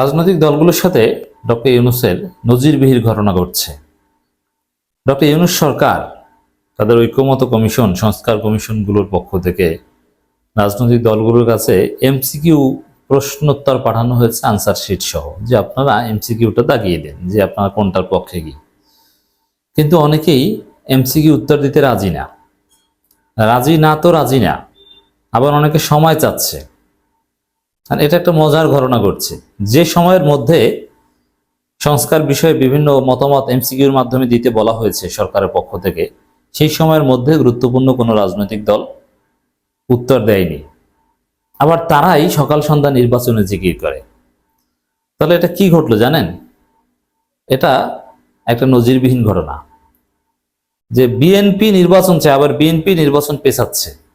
রাজনৈতিক দলগুলোর সাথে ডক্টর ইউনুসের নজিরবিহির ঘটনা ঘটছে। ডক্টর ইউনুস সরকার, তাদের ঐক্যমত কমিশন, সংস্কার কমিশনগুলোর পক্ষ থেকে রাজনৈতিক দলগুলোর কাছে এমসিকিউ প্রশ্নোত্তর পাঠানো হয়েছে আনসার শিট সহ, যে আপনারা এমসিকিউটা দাগিয়ে দেন, যে আপনারা কোনটার পক্ষে কি। কিন্তু অনেকেই এমসিকিউ উত্তর দিতে রাজি না। রাজি না তো রাজি না, আবার অনেকে সময় চাচ্ছে। আর এটা একটা মজার ঘটনা ঘটছে। যে সময়ের মধ্যে সংস্কার বিষয়ে বিভিন্ন মতামত এমসিকিউর মাধ্যমে দিতে বলা হয়েছে সরকারের পক্ষ থেকে, সেই সময়ের মধ্যে গুরুত্বপূর্ণ কোনো রাজনৈতিক দল উত্তর দেয়নি। আবার তারাই সকাল সন্ধ্যা নির্বাচনে জিকির করে। তাহলে এটা কি ঘটলো জানেন? এটা একটা নজিরবিহীন ঘটনা। যে বিএনপি নির্বাচন চায়, আবার বিএনপি নির্বাচন পেছাচ্ছে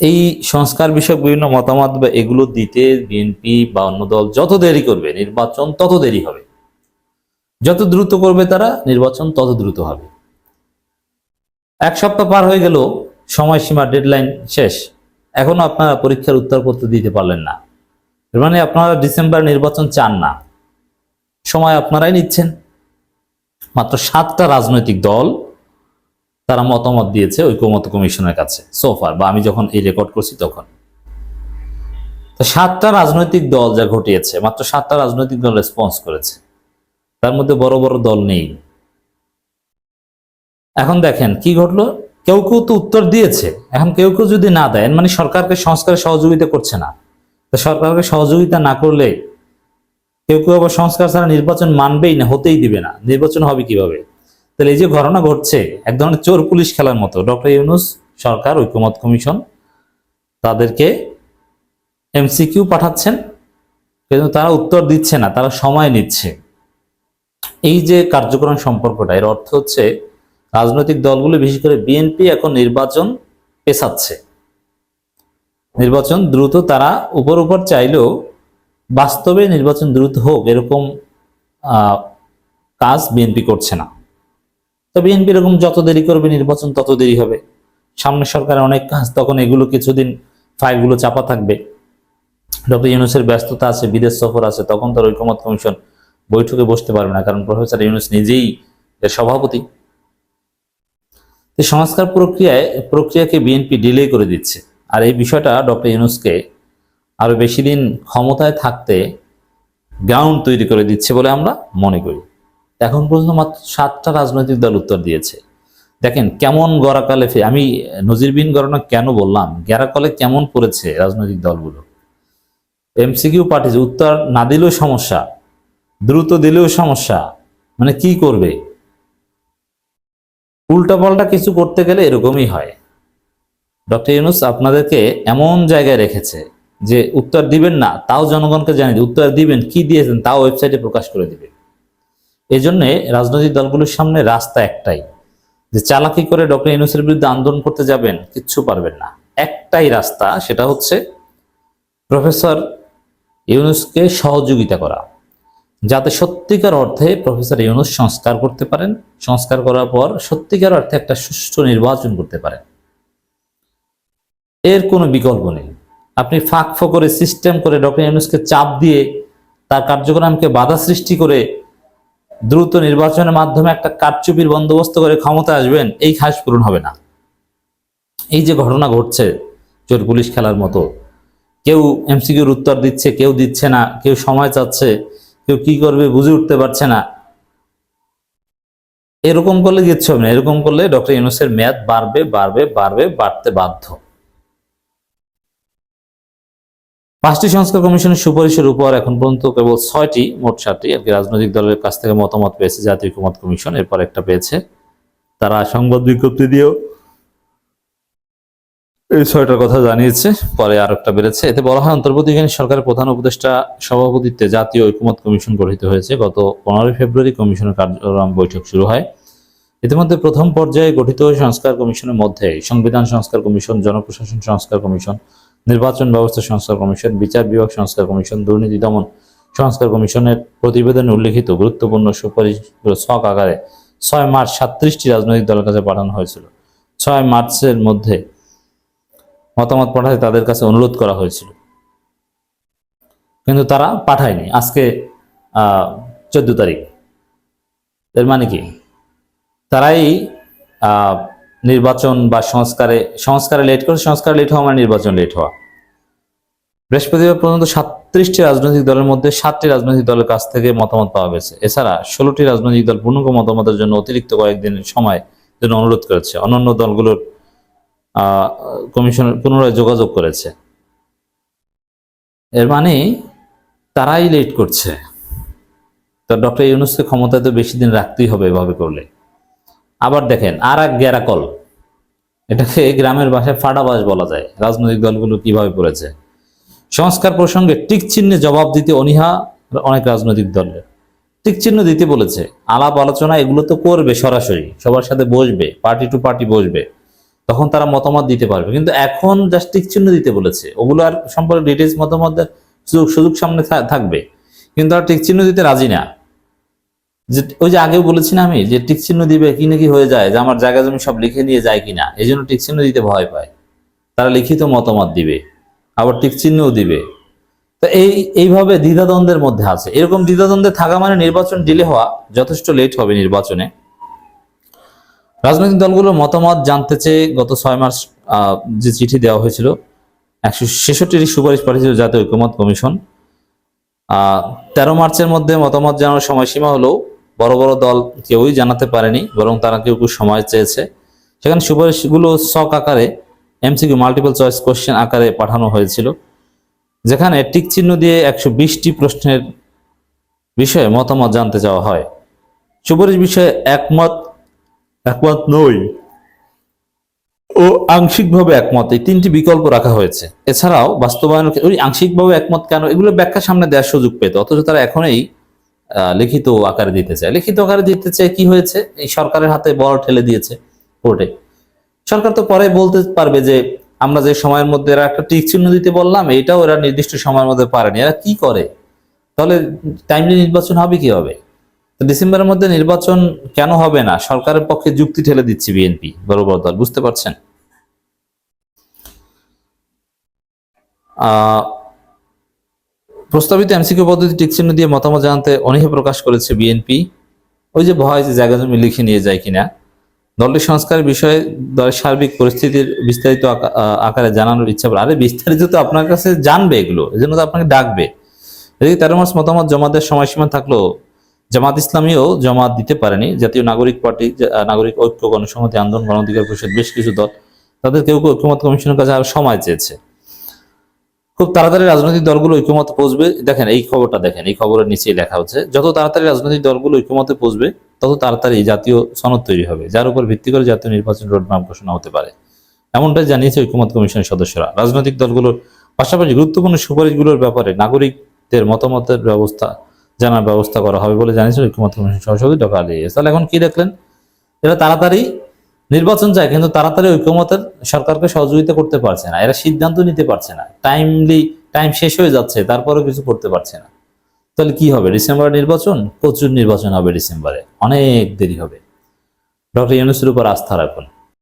এই সংস্কার বিষয়ক বিভিন্ন মতামত বা এগুলো দিতে বিএনপি বা অন্য দল যত দেরি করবে, নির্বাচন তত দেরি হবে। যত দ্রুত করবে তারা, নির্বাচন তত দ্রুত হবে। এক সপ্তাহ পার হয়ে গেল, সময়সীমা ডেডলাইন শেষ। এখনও আপনারা পরীক্ষার উত্তরপত্র দিতে পারলেন না। এর মানে আপনারা ডিসেম্বর নির্বাচন চান না। সময় আপনারাই নিচ্ছেন। মাত্র সাতটা রাজনৈতিক দল তারা মতামত দিয়েছে ঐক্যমত কমিশনের কাছে সোফার বা আমি যখন এই রেকর্ড করছি তখন। তো সাতটা রাজনৈতিক দল যা ঘটিয়েছে, মাত্র সাতটা রাজনৈতিক দল রেসপন্স করেছে। তার মধ্যে বড় বড় দল নেই। এখন দেখেন কি ঘটলো? কেউ কেউ তো উত্তর দিয়েছে। এখন কেউ কেউ যদি না দেয় মানে সরকারকে সংস্কারে সহযোগিতা করছে না। সরকারকে সহযোগিতা না করলে কেউ কেউ আবার সংস্কার ছাড়া নির্বাচন মানবেই না, হতেই দিবে না। নির্বাচন হবে কীভাবে? তাহলে এই যে ঘটনা ঘটছে, এক ধরনের চোর পুলিশ খেলার মতো। ডক্টর ইউনুস সরকার, ঐক্যমত কমিশন, তাদেরকে এমসিকিউ পাঠাচ্ছেন। কিন্তু তারা উত্তর দিচ্ছে না, তারা সময় নিচ্ছে। এই যে কার্যক্রম সম্পর্কটা, এর অর্থ হচ্ছে রাজনৈতিক দলগুলো, বিশেষ করে বিএনপি এখন নির্বাচন পেছাচ্ছে। নির্বাচন দ্রুত, তারা উপর উপর চাইলেও বাস্তবে নির্বাচন দ্রুত হোক, এরকম কাজ বিএনপি করছে না। তো বিএনপি এরকম যত দেরি করবে, নির্বাচন তত দেরি হবে। সামনে সরকারের অনেক কাজ, তখন এগুলো কিছুদিন ফাইলগুলো চাপা থাকবে। ডক্টর ইউনুসের ব্যস্ততা আছে, বিদেশ সফর আছে, তখন তার ঐক্যমত কমিশন বৈঠকে বসতে পারবে না, কারণ প্রফেসর ইউনুস নিজেই এর সভাপতি। সংস্কার প্রক্রিয়ায়, প্রক্রিয়াকে বিএনপি ডিলে করে দিচ্ছে। আর এই বিষয়টা ডক্টর ইউনুসকে আরও বেশি দিন ক্ষমতায় থাকতে গ্রাউন্ড তৈরি করে দিচ্ছে বলে আমরা মনে করি। এখন পর্যন্ত মাত্র সাতটা রাজনৈতিক দল উত্তর দিয়েছে। দেখেন কেমন গড়াকালে ফে- আমি নজিরবিহীন গণনা কেন বললাম? গেরাকলে কেমন পড়েছে রাজনৈতিক দলগুলো? এমসিকিউ পাঠিয়েছে উত্তর না দিলেও সমস্যা, দ্রুত দিলেও সমস্যা মানে কি করবে? উল্টাপাল্টা কিছু করতে গেলে এরকমই হয়। ডক্টর ইউনুস আপনাদেরকে এমন জায়গায় রেখেছে যে উত্তর দিবেন না, তাও জনগণকে জানিয়ে। উত্তর দিবেন, কি দিয়েছেন, তাও ওয়েবসাইটে প্রকাশ করে দিবে এই জন্যে রাজনৈতিক দলগুলোর সামনে রাস্তা একটাই, যে চালাকি করে ডক্টর ইউনুসের বিরুদ্ধে আন্দোলন করতে যাবেন, কিচ্ছু পারবেন না। একটাই রাস্তা, সেটা হচ্ছে প্রফেসর ইউনুসকে সহযোগিতা করা। যাতে সত্যিকার অর্থে প্রফেসর ইউনুস সংস্কার করতে পারেন, সংস্কার করার পর সত্যিকার অর্থে একটা সুষ্ঠু নির্বাচন করতে পারেন। এর কোনো বিকল্প নেই। আপনি ফাঁক ফোকরে সিস্টেম করে ডক্টর ইউনুসকে চাপ দিয়ে তার কার্যক্রমকে বাধা সৃষ্টি করে দ্রুত নির্বাচনের মাধ্যমে একটা কারচুপির বন্দোবস্ত করে ক্ষমতা আসবেন, এই খাস পূরণ হবে না। এই যে ঘটনা ঘটছে চোর পুলিশ খেলার মতো, কেউ এমসিকিউর উত্তর দিচ্ছে, কেউ দিচ্ছে না, কেউ সময় চাচ্ছে, কেউ কি করবে বুঝে উঠতে পারছে না। এরকম করলে কিচ্ছু হবে না, এরকম করলে ডক্টর ইউনুসের মেয়াদ বাড়বে বাড়বে বাড়বে, বাড়তে বাধ্য। পাঁচটি সংস্কার কমিশনের সুপারিশের উপর এখন পর্যন্ত কেবল ছয়টি, মোট সাতটি। আর কি রাজনৈতিক দলের কাছ থেকে মতামত পেয়েছে জাতীয় ঐক্যমত কমিশন, এরপর একটা পেয়েছে। তারা সংবাদ বিজ্ঞপ্তি দিয়েও এই ছয়টার কথা জানিয়েছে, পরে আর একটা বেড়েছে। এতে বলা হয়, অন্তর্বর্তীকালীন সরকারের প্রধান উপদেষ্টা সভাপতিত্বে জাতীয় ঐক্যমত কমিশন গঠিত হয়েছে। গত পনেরোই ফেব্রুয়ারি কমিশনের কার্যক্রম বৈঠক শুরু হয়। ইতিমধ্যে প্রথম পর্যায়ে গঠিত সংস্কার কমিশনের মধ্যে সংবিধান সংস্কার কমিশন, জনপ্রশাসন সংস্কার কমিশন নির্বাচন ব্যবস্থা সংস্কার কমিশন, বিচার বিভাগ সংস্কার কমিশন, দুর্নীতি দমন সংস্কার কমিশনের প্রতিবেদনে উল্লেখিত গুরুত্বপূর্ণ সুপারিশগুলো ছক আকারে ছয় মার্চ সাতত্রিশটি রাজনৈতিক দলের কাছে পাঠানো হয়েছিল। ছয় মার্চের মধ্যে মতামত পাঠাতে তাদের কাছে অনুরোধ করা হয়েছিল। কিন্তু তারা পাঠায়নি। আজকে চোদ্দ তারিখ। এর মানে কি? তারাই নির্বাচন বা সংস্কারে সংস্কারে লেট করে সংস্কার লেট হওয়া মানে নির্বাচন লেট হওয়া। বৃহস্পতিবার পর্যন্ত সাতত্রিশটি রাজনৈতিক দলের মধ্যে সাতটি রাজনৈতিক দলের কাছ থেকে মতামত পাওয়া গেছে। এছাড়া ষোলোটি রাজনৈতিক দল পূর্ণাঙ্গ মতামতের জন্য অতিরিক্ত কয়েকদিনের সময় জন্য অনুরোধ করেছে। অন্যান্য দলগুলোর কমিশন পুনরায় যোগাযোগ করেছে। এর মানে তারাই লেট করছে। তো ডক্টর ইউনুসকে ক্ষমতায় তো বেশি দিন রাখতেই হবে এভাবে করলে। আবার দেখেন, আর এক গ্যারাকল। এটাকে গ্রামের ভাষায় ফাটাবাস বলা যায়। রাজনৈতিক দলগুলো কীভাবে পড়েছে? সংস্কার প্রসঙ্গে টিক চিহ্নে জবাব দিতে অনীহা অনেক রাজনৈতিক দলের। টিক চিহ্ন দিতে বলেছে, আলাপ আলোচনা এগুলো তো করবে সরাসরি, সবার সাথে বসবে, পার্টি টু পার্টি বসবে, তখন তারা মতামত দিতে পারবে। কিন্তু এখন জাস্ট টিক চিহ্ন দিতে বলেছে, ওগুলো আর সম্পর্কে ডিটেলস মতামত সুযোগ সুযোগ সামনে থাকবে। কিন্তু আর টিক চিহ্ন দিতে রাজি না। যে ওই যে আগেও বলেছি না আমি যে টিক চিহ্ন দিবে কি নাকি হয়ে যায়, যে আমার জায়গা জমি সব লিখে নিয়ে যায় কিনা, এই জন্য টিক চিহ্ন দিতে ভয় পায়। তারা লিখিত মতামত দিবে, আবার টিক চিহ্নও দিবে। তো এই, এইভাবে দ্বিধাদ্বন্দ্বের মধ্যে আছে। এরকম দ্বিধাদ্বন্দ্বে থাকা মানে নির্বাচন ডিলে হওয়া, যথেষ্ট লেট হবে নির্বাচনে। রাজনৈতিক দলগুলোর মতামত জানতে চেয়ে গত ছয় মাস যে চিঠি দেওয়া হয়েছিল, একশো ছেষট্টিটি সুপারিশ পাঠিয়েছিল জাতীয় ঐক্যমত কমিশন। তেরো মার্চের মধ্যে মতামত জানানোর সময়সীমা হলেও বড় বড় দল কেউই জানাতে পারেনি বরং তারা কেউ কেউ সময় চেয়েছে। সেখানে সুপারিশগুলো সক আকারে এমসিকিউ মাল্টিপল চয়েস কোশ্চেন আকারে পাঠানো হয়েছিল যেখানে টিক চিহ্ন দিয়ে একশো বিশটি প্রশ্নের বিষয়ে মতামত জানতে চাওয়া হয়। সুপারিশ বিষয়ে একমত একমত নই। ও আংশিকভাবে একমত এই তিনটি বিকল্প রাখা হয়েছে। এছাড়াও বাস্তবায়ন ওই আংশিকভাবে একমত কেন? এগুলো ব্যাখ্যা সামনে দেওয়ার সুযোগ পেত অথচ তারা এখনই লিখিত আকারে দিতে চায়। লিখিত আকারে দিতে চায় কি হয়েছে? এই সরকারের হাতে বল ঠেলে দিয়েছে কোর্টে। সরকার তো পরে বলতে পারবে যে আমরা যে সময়ের মধ্যে এরা একটা টিক চিহ্ন দিতে বললাম এটাও এরা নির্দিষ্ট সময়ের মধ্যে পারেনি। এরা কি করে? তাহলে টাইমলি নির্বাচন হবে কি হবে? ডিসেম্বরের মধ্যে নির্বাচন কেন হবে না? সরকারের পক্ষে যুক্তি ঠেলে দিচ্ছে বিএনপি বড় বড় দল। বুঝতে পারছেন? আহ, প্রস্তাবিত এমসিকিউ পদ্ধতি টিক চিহ্ন দিয়ে মতামত জানাতে অনীহা প্রকাশ করেছে বিএনপি। ওই যে ভয় যে জায়গা জমি লিখে নিয়ে যায় কিনা। দলটির সংস্কারের বিষয়ে দলের সার্বিক পরিস্থিতির বিস্তারিত আকা- আকারে জানানোর ইচ্ছা আরে বিস্তারিত তো আপনার কাছে জানবে এগুলো এই জন্য তো আপনাকে ডাকবে। এদিকে তেরো মাস মতামত জমা দেওয়ার সময়সীমা থাকলেও জামাত ইসলামীও জমা দিতে পারেনি। জাতীয় নাগরিক পার্টি নাগরিক ঐক্য গণসংহতি আন্দোলন, গণঅধিকার পরিষদ, বেশ কিছু দল, তাদের কেউ কেউ ঐক্যমত কমিশনের কাছে আরও সময় চেয়েছে। খুব তাড়াতাড়ি রাজনৈতিক দলগুলো ঐক্যমতে পৌঁছবে। দেখেন, এই খবরটা দেখেন, এই খবরের নিচেই লেখা হচ্ছে, যত তাড়াতাড়ি রাজনৈতিক দলগুলো ঐক্যমতে পৌঁছবে, তত তাড়াতাড়ি জাতীয় সনদ তৈরি হবে, যার উপর ভিত্তি করে জাতীয় নির্বাচন রোডম্যাপ ঘোষণা হতে পারে। এমনটাই জানিয়েছে ঐক্যমত কমিশনের সদস্যরা। রাজনৈতিক দলগুলোর পাশাপাশি গুরুত্বপূর্ণ সুপারিশগুলোর ব্যাপারে নাগরিকদের মতামতের ব্যবস্থা, জানার ব্যবস্থা করা হবে বলে জানিয়েছে ঐক্যমত কমিশন সভাপতি ডক্টর আলী তাহলে এখন কি দেখলেন? এরা তাড়াতাড়ি নির্বাচন যায়, কিন্তু তাড়াতাড়ি ঐক্যমতের সরকারকে সহযোগিতা করতে পারছে না। এরা সিদ্ধান্ত নিতে পারছে না। টাইমলি টাইম শেষ হয়ে যাচ্ছে, তারপরেও কিছু করতে পারছে না। তাহলে কি হবে? ডিসেম্বরে নির্বাচন? প্রচুর নির্বাচন হবে ডিসেম্বরে। অনেক দেরি হবে। ডক্টর ইউনুসের উপর আস্থা রাখুন।